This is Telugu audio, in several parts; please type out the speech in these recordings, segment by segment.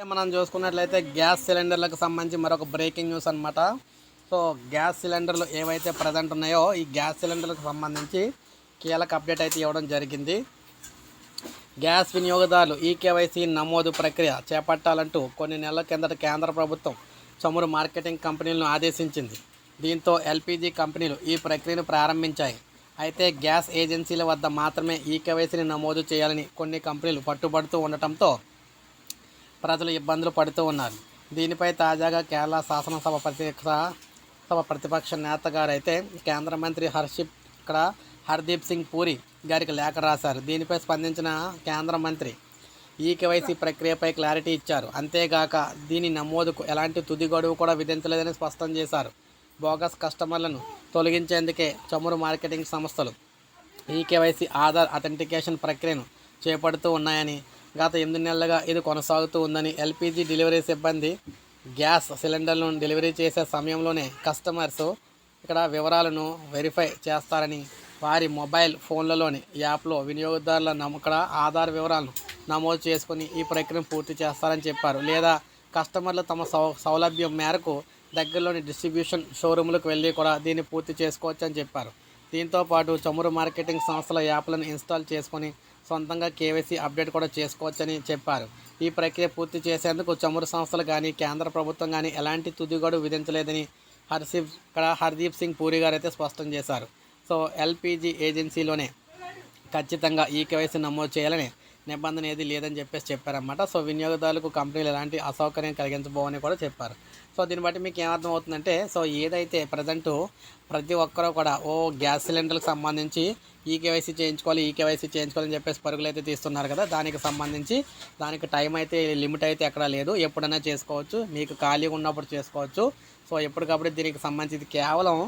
మనం చూసుకున్నట్లయితే గ్యాస్ సిలిండర్లకు సంబంధించి మరొక బ్రేకింగ్ న్యూస్ అనమాట సో గ్యాస్ సిలిండర్లు ఏవైతే ప్రజెంట్ ఉన్నాయో ఈ గ్యాస్ సిలిండర్లకు సంబంధించి కీలక అప్డేట్ అయితే ఇవ్వడం జరిగింది. గ్యాస్ వినియోగదారులు ఈ కేవైసీ నమోదు ప్రక్రియ చేపట్టాలంటూ కొన్ని నెలల కిందట కేంద్ర ప్రభుత్వం చమురు మార్కెటింగ్ కంపెనీలను ఆదేశించింది. దీంతో ఎల్పిజి కంపెనీలు ఈ ప్రక్రియను ప్రారంభించాయి. అయితే గ్యాస్ ఏజెన్సీల వద్ద మాత్రమే ఈ కేవైసీని నమోదు చేయాలని కొన్ని కంపెనీలు పట్టుబడుతూ ఉండటంతో ప్రజలు ఇబ్బందులు పడుతూ ఉన్నారు. దీనిపై తాజాగా కేరళ శాసనసభ ప్రతిపక్ష సభ ప్రతిపక్ష నేత గారు అయితే కేంద్ర మంత్రి హర్షిప్ ఇక్కడ హర్దీప్ సింగ్ పూరి గారికి లేఖ రాశారు. దీనిపై స్పందించిన కేంద్ర మంత్రి ఈ కేవైసీ ప్రక్రియపై క్లారిటీ ఇచ్చారు. అంతేగాక దీని నమోదుకు ఎలాంటి తుది గడువు కూడా విధించలేదని స్పష్టం చేశారు. బోగస్ కస్టమర్లను తొలగించేందుకే చమురు మార్కెటింగ్ సంస్థలు ఈ కేవైసీ ఆధార్ అథెంటికేషన్ ప్రక్రియను చేపడుతూ ఉన్నాయని గత ఎనిమిది నెలలుగా ఇది కొనసాగుతూ ఉందని ఎల్పిజి డెలివరీ సిబ్బంది గ్యాస్ సిలిండర్లను డెలివరీ చేసే సమయంలోనే కస్టమర్స్ ఇక్కడ వివరాలను వెరిఫై చేస్తారని వారి మొబైల్ ఫోన్లలోని యాప్లో వినియోగదారుల నమ్ము ఇక్కడ ఆధార్ వివరాలను నమోదు చేసుకుని ఈ ప్రక్రియను పూర్తి చేస్తారని చెప్పారు. లేదా కస్టమర్లు తమ సౌ సౌలభ్యం మేరకు దగ్గరలోని డిస్ట్రిబ్యూషన్ షోరూములకు వెళ్ళి కూడా దీన్ని పూర్తి చేసుకోవచ్చని చెప్పారు. దీంతో పాటు చమురు మార్కెటింగ్ సంస్థల యాప్లను ఇన్స్టాల్ చేసుకొని సొంతంగా కేవైసీ అప్డేట్ కూడా చేసుకోవచ్చని చెప్పారు. ఈ ప్రక్రియ పూర్తి చేసేందుకు చమురు సంస్థలు కానీ కేంద్ర ప్రభుత్వం కానీ ఎలాంటి తుదిగడు విధించలేదని హర్షిప్ ఇక్కడ హర్దీప్ సింగ్ పూరి గారు అయితే స్పష్టం చేశారు. సో ఎల్పిజి ఏజెన్సీలోనే ఖచ్చితంగా ఈ కేవైసీ నమోదు చేయాలని నిబంధన ఏది లేదని చెప్పేసి చెప్పారన్నమాట. సో వినియోగదారులకు కంపెనీలు ఎలాంటి అసౌకర్యం కలిగించబోవని కూడా చెప్పారు. సో దీన్ని బట్టి మీకు ఏమర్థం అవుతుందంటే సో ఏదైతే ప్రజెంటు ప్రతి ఒక్కరూ కూడా ఓ గ్యాస్ సిలిండర్కి సంబంధించి ఈ కేవైసీ చేయించుకోవాలి ఈ కేవైసీ చేయించుకోవాలని చెప్పేసి పరుగులు అయితే తీస్తున్నారు కదా దానికి సంబంధించి దానికి టైం అయితే లిమిట్ అయితే ఎక్కడా లేదు. ఎప్పుడైనా చేసుకోవచ్చు. మీకు ఖాళీగా ఉన్నప్పుడు చేసుకోవచ్చు. సో ఎప్పటికప్పుడు దీనికి సంబంధించి కేవలం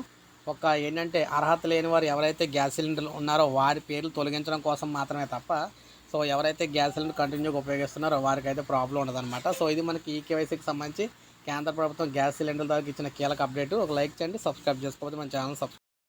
ఒక ఏంటంటే అర్హత లేని వారు ఎవరైతే గ్యాస్ సిలిండర్లు ఉన్నారో వారి పేర్లు తొలగించడం కోసం మాత్రమే తప్ప సో ఎవరైతే గ్యాస్ సిలిండర్ కంటిన్యూగా ఉపయోగిస్తున్నారో వారికైతే ప్రాబ్లం ఉండదన్నమాట. సో ఇది మనకి ఈ కేవైసీకి సంబంధించి కేంద్ర ప్రభుత్వం గ్యాస్ సిలిండర్ దాకా ఇచ్చిన కీలక అప్డేట్. ఒక లైక్ చేయండి సబ్స్క్రైబ్ చేసుకోకపోతే మన ఛానల్ సబ్స్క్రైబ్